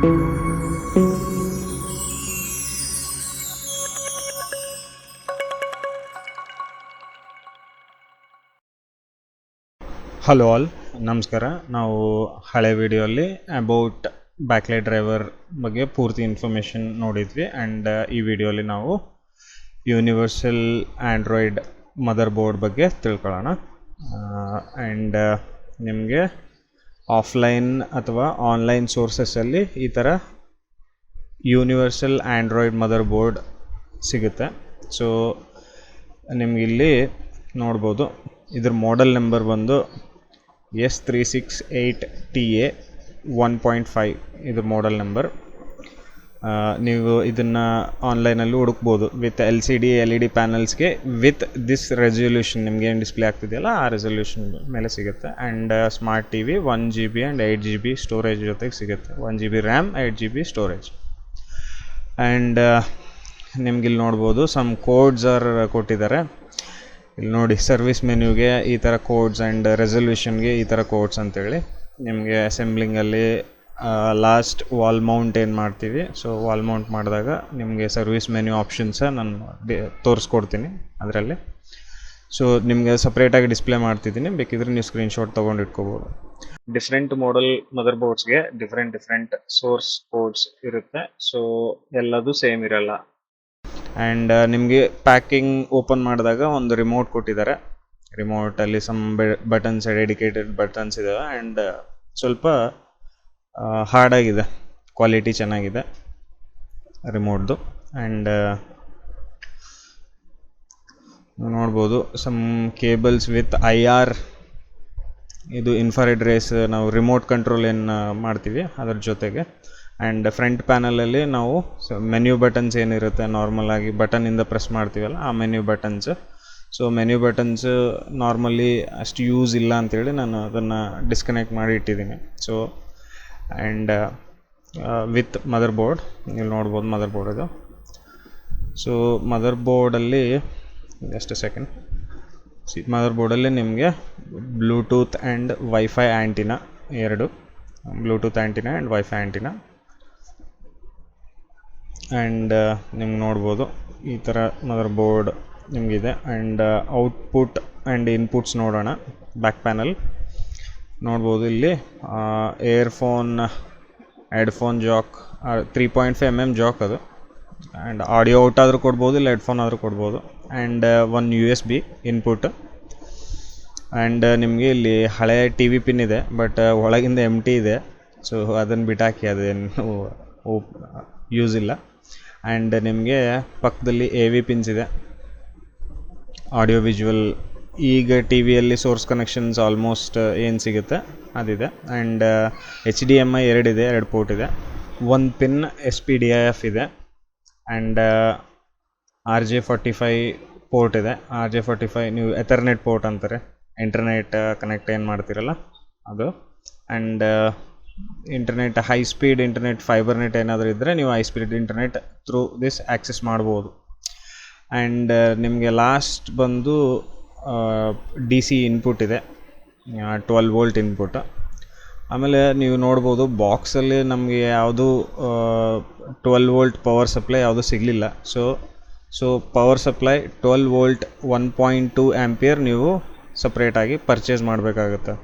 Hello all ನಮಸ್ಕಾರ. ನಾವು ಹಳೆ ವಿಡಿಯೋಲ್ಲಿ ಅಬೌಟ್ ಬ್ಯಾಕ್ಲೈಟ್ ಡ್ರೈವರ್ ಬಗ್ಗೆ ಪೂರ್ತಿ ಇನ್ಫಾರ್ಮೇಷನ್ ನೋಡಿದ್ವಿ ಆ್ಯಂಡ್ ಈ ವಿಡಿಯೋಲಿ ನಾವು ಯೂನಿವರ್ಸಲ್ ಆ್ಯಂಡ್ರಾಯ್ಡ್ ಮದರ್ ಬೋರ್ಡ್ ಬಗ್ಗೆ ತಿಳ್ಕೊಳ್ಳೋಣ. ಆ್ಯಂಡ್ ನಿಮಗೆ ಆಫ್ಲೈನ್ ಅಥವಾ ಆನ್ಲೈನ್ ಸೋರ್ಸಸ್ಸಲ್ಲಿ ಈ ಥರ ಯೂನಿವರ್ಸಲ್ ಆ್ಯಂಡ್ರಾಯ್ಡ್ ಮದರ್ ಬೋರ್ಡ್ ಸಿಗುತ್ತೆ. ಸೊ ನಿಮ್ಗೆ ಇಲ್ಲಿ ನೋಡ್ಬೋದು, ಇದ್ರ ಮಾಡೆಲ್ ನಂಬರ್ ಬಂದು S three six eight T A one point five ಇದ್ರ ಮಾಡೆಲ್ ನಂಬರ್ ನೀವು ಇದನ್ನು ಆನ್ಲೈನಲ್ಲಿ ಹುಡುಕ್ಬೋದು with L C D L E D ಪ್ಯಾನಲ್ಸ್ಗೆ with this resolution ನಿಮ್ಗೆ ಏನು ಡಿಸ್ಪ್ಲೇ ಆಗ್ತಿದೆಯಲ್ಲ ಆ ರೆಸೊಲ್ಯೂಷನ್ ಮೇಲೆ ಸಿಗುತ್ತೆ. And smart T V one G B and eight G B storage ಜೊತೆಗೆ ಸಿಗುತ್ತೆ. One G B RAM eight G B storage and ನಿಮ್ಗಿಲ್ಲಿ ನೋಡ್ಬೋದು some codes R ಕೊಟ್ಟಿದ್ದಾರೆ. ಇಲ್ಲಿ ನೋಡಿ ಸರ್ವಿಸ್ ಮೆನ್ಯೂಗೆ ಈ ಥರ ಕೋಡ್ಸ್ ಆ್ಯಂಡ್ ರೆಸೊಲ್ಯೂಷನ್ಗೆ ಈ ಥರ ಕೋಡ್ಸ್ ಅಂತೇಳಿ ನಿಮಗೆ ಅಸೆಂಬ್ಲಿಂಗಲ್ಲಿ ಲಾಸ್ಟ್ ವಾಲ್ ಮೌಂಟ್ ಏನು ಮಾಡ್ತೀವಿ? ಸೊ ವಾಲ್ ಮೌಂಟ್ ಮಾಡಿದಾಗ ನಿಮಗೆ ಸರ್ವಿಸ್ ಮೆನ್ಯೂ ಆಪ್ಷನ್ಸ ನಾನು ತೋರಿಸ್ಕೊಡ್ತೀನಿ ಅದರಲ್ಲಿ. ಸೊ ನಿಮಗೆ ಸಪ್ರೇಟಾಗಿ ಡಿಸ್ಪ್ಲೇ ಮಾಡ್ತಿದ್ದೀನಿ. ಬೇಕಿದ್ರೆ ನೀವು ಸ್ಕ್ರೀನ್ಶಾಟ್ ತೊಗೊಂಡು ಇಟ್ಕೋಬೋದು. ಡಿಫ್ರೆಂಟ್ ಮಾಡೆಲ್ ಮದರ್ ಬೋರ್ಡ್ಸ್ಗೆ ಡಿಫ್ರೆಂಟ್ ಡಿಫ್ರೆಂಟ್ ಸೋರ್ಸ್ ಕೋಡ್ಸ್ ಇರುತ್ತೆ. ಸೊ ಎಲ್ಲದು ಸೇಮ್ ಇರಲ್ಲ. ಆ್ಯಂಡ್ ನಿಮಗೆ ಪ್ಯಾಕಿಂಗ್ ಓಪನ್ ಮಾಡಿದಾಗ ಒಂದು ರಿಮೋಟ್ ಕೊಟ್ಟಿದ್ದಾರೆ. ರಿಮೋಟಲ್ಲಿ some buttons dedicated buttons and and ಸ್ವಲ್ಪ ಹಾರ್ಡಾಗಿದೆ ಕ್ವಾಲಿಟಿ ಚೆನ್ನಾಗಿದೆ. ರಿಮೋಟ್ದು ಆ್ಯಂಡ್ ನೋಡ್ಬೋದು some cables with I R ಇದು ಇನ್ಫಾರೆಡ್ ರೇಸ್ ನಾವು ರಿಮೋಟ್ ಕಂಟ್ರೋಲ್ ಏನು ಮಾಡ್ತೀವಿ ಅದರ ಜೊತೆಗೆ. ಆ್ಯಂಡ್ ಫ್ರಂಟ್ ಪ್ಯಾನಲಲ್ಲಿ ನಾವು ಮೆನ್ಯೂ ಬಟನ್ಸ್ ಏನಿರುತ್ತೆ ನಾರ್ಮಲ್ ಆಗಿ ಬಟನಿಂದ ಪ್ರೆಸ್ ಮಾಡ್ತೀವಲ್ಲ, ಆ menu buttons so menu buttons normally ಅಷ್ಟು ಯೂಸ್ ಇಲ್ಲ ಅಂತೇಳಿ ನಾನು ಅದನ್ನು ಡಿಸ್ಕನೆಕ್ಟ್ ಮಾಡಿ ಇಟ್ಟಿದ್ದೀನಿ. So and with mother board ನೀವು ನೋಡ್ಬೋದು ಮದರ್ ಬೋರ್ಡ್ ಇದು. ಸೊ ಮದರ್ ಬೋರ್ಡಲ್ಲಿ ಜಸ್ಟ್ ಸೆಕೆಂಡ್ ಸಿ ಮದರ್ ಬೋರ್ಡಲ್ಲಿ ನಿಮಗೆ ಬ್ಲೂಟೂತ್ ಆ್ಯಂಡ್ ವೈಫೈ ಆ್ಯಂಟಿನ ಎರಡು. Bluetooth antenna and wifi antenna and ನಿಮ್ಗೆ ನೋಡ್ಬೋದು ಈ ಥರ ಮದರ್ ಬೋರ್ಡ್ ನಿಮಗಿದೆ ಆ್ಯಂಡ್ ಔಟ್ಪುಟ್ ಆ್ಯಂಡ್ ಇನ್ಪುಟ್ಸ್ ನೋಡೋಣ. ಬ್ಯಾಕ್ ಪ್ಯಾನಲ್ ನೋಡ್ಬೋದು ಇಲ್ಲಿ earphone headphone jack three point five M M jack ಅದು. ಆ್ಯಂಡ್ ಆಡಿಯೋ ಔಟ್ ಆದರೂ ಕೊಡ್ಬೋದು, ಇಲ್ಲ ಹೆಡ್ಫೋನ್ ಆದರೂ ಕೊಡ್ಬೋದು. And one U S B input and ನಿಮಗೆ ಇಲ್ಲಿ ಹಳೆ ಟಿ ವಿ ಪಿನ್ ಇದೆ ಬಟ್ ಒಳಗಿಂದ ಎಂ ಟಿ ಇದೆ. ಸೊ ಅದನ್ನು ಬಿಟ್ಟಾಕಿ, ಅದೇನು ಯೂಸ್ ಇಲ್ಲ. ಆ್ಯಂಡ್ ನಿಮಗೆ ಪಕ್ಕದಲ್ಲಿ ಎ ವಿ ಪಿನ್ಸ್ ಇದೆ. ಆಡಿಯೋ ವಿಜುವಲ್ ಈಗ ಟಿ ವಿಯಲ್ಲಿ ಸೋರ್ಸ್ ಕನೆಕ್ಷನ್ಸ್ ಆಲ್ಮೋಸ್ಟ್ ಏನು ಸಿಗುತ್ತೆ? ಅದಿದೆ. And H D M I ಎರಡಿದೆ, ಎರಡು ಪೋರ್ಟ್ ಇದೆ. ಒಂದು pin S P D I F ಇದೆ. And R J forty five port ಇದೆ. ಆರ್ ಜೆ ಫಾರ್ಟಿ ಫೈ ನೀವು ಎಥರ್ನೆಟ್ ಪೋರ್ಟ್ ಅಂತಾರೆ. ಇಂಟರ್ನೆಟ್ ಕನೆಕ್ಟ್ ಏನು ಮಾಡ್ತೀರಲ್ಲ? ಅದು. And internet high speed internet fiber net ಏನಾದರೂ ಇದ್ದರೆ ನೀವು high speed internet through this access ಮಾಡ್ಬೋದು. ಆ್ಯಂಡ್ ನಿಮಗೆ ಲಾಸ್ಟ್ ಬಂದು ಡಿ ಸಿ ಇನ್ಪುಟ್ ಇದೆ ಟ್ವೆಲ್ ವೋಲ್ಟ್ ಇನ್ಪುಟ್. ಆಮೇಲೆ ನೀವು ನೋಡ್ಬೋದು ಬಾಕ್ಸಲ್ಲಿ ನಮಗೆ ಯಾವುದು ಟ್ವೆಲ್ ವೋಲ್ಟ್ ಪವರ್ ಸಪ್ಲೈ ಯಾವುದು ಸಿಗಲಿಲ್ಲ. So so power supply twelve volt one point two ampere ನೀವು ಸಪ್ರೇಟಾಗಿ ಪರ್ಚೇಸ್ ಮಾಡಬೇಕಾಗುತ್ತೆ.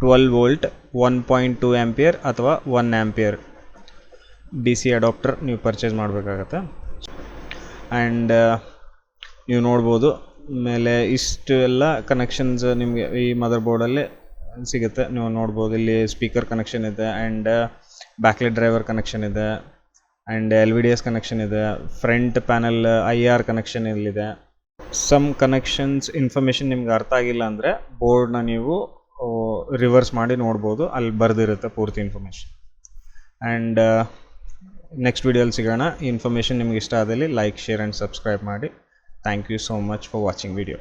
Twelve volt one point two ampere ಅಥವಾ one ampere D C adapter ನೀವು ಪರ್ಚೇಸ್ ಮಾಡಬೇಕಾಗತ್ತೆ. ಆ್ಯಂಡ್ ನೀವು ನೋಡ್ಬೋದು ಮೇಲೆ ಇಷ್ಟು ಎಲ್ಲ ಕನೆಕ್ಷನ್ಸ್ ನಿಮಗೆ ಈ ಮದರ್ ಬೋರ್ಡಲ್ಲಿ ಸಿಗುತ್ತೆ. ನೀವು ನೋಡ್ಬೋದು, ಇಲ್ಲಿ ಸ್ಪೀಕರ್ ಕನೆಕ್ಷನ್ ಇದೆ ಆ್ಯಂಡ್ ಬ್ಯಾಕ್ಲೆಟ್ ಡ್ರೈವರ್ ಕನೆಕ್ಷನ್ ಇದೆ and L V D S connection ಇದೆ front panel I R connection ಇಲ್ಲಿದೆ. ಸಮ್ ಕನೆಕ್ಷನ್ಸ್ ಇನ್ಫಾರ್ಮೇಷನ್ ನಿಮ್ಗೆ ಅರ್ಥ ಆಗಿಲ್ಲ ಅಂದರೆ ಬೋರ್ಡ್ನ ನೀವು ರಿವರ್ಸ್ ಮಾಡಿ ನೋಡ್ಬೋದು, ಅಲ್ಲಿ ಬರೆದಿರುತ್ತೆ ಪೂರ್ತಿ ಇನ್ಫಾರ್ಮೇಷನ್ ಆ್ಯಂಡ್ ನೆಕ್ಸ್ಟ್ ವೀಡಿಯೋಲಿ ಸಿಗೋಣ. ಈ ಇನ್ಫಾರ್ಮೇಷನ್ ನಿಮ್ಗೆ ಇಷ್ಟ ಆದಲ್ಲಿ ಲೈಕ್ ಶೇರ್ ಆ್ಯಂಡ್ ಸಬ್ಸ್ಕ್ರೈಬ್ ಮಾಡಿ. thank you so much for watching video.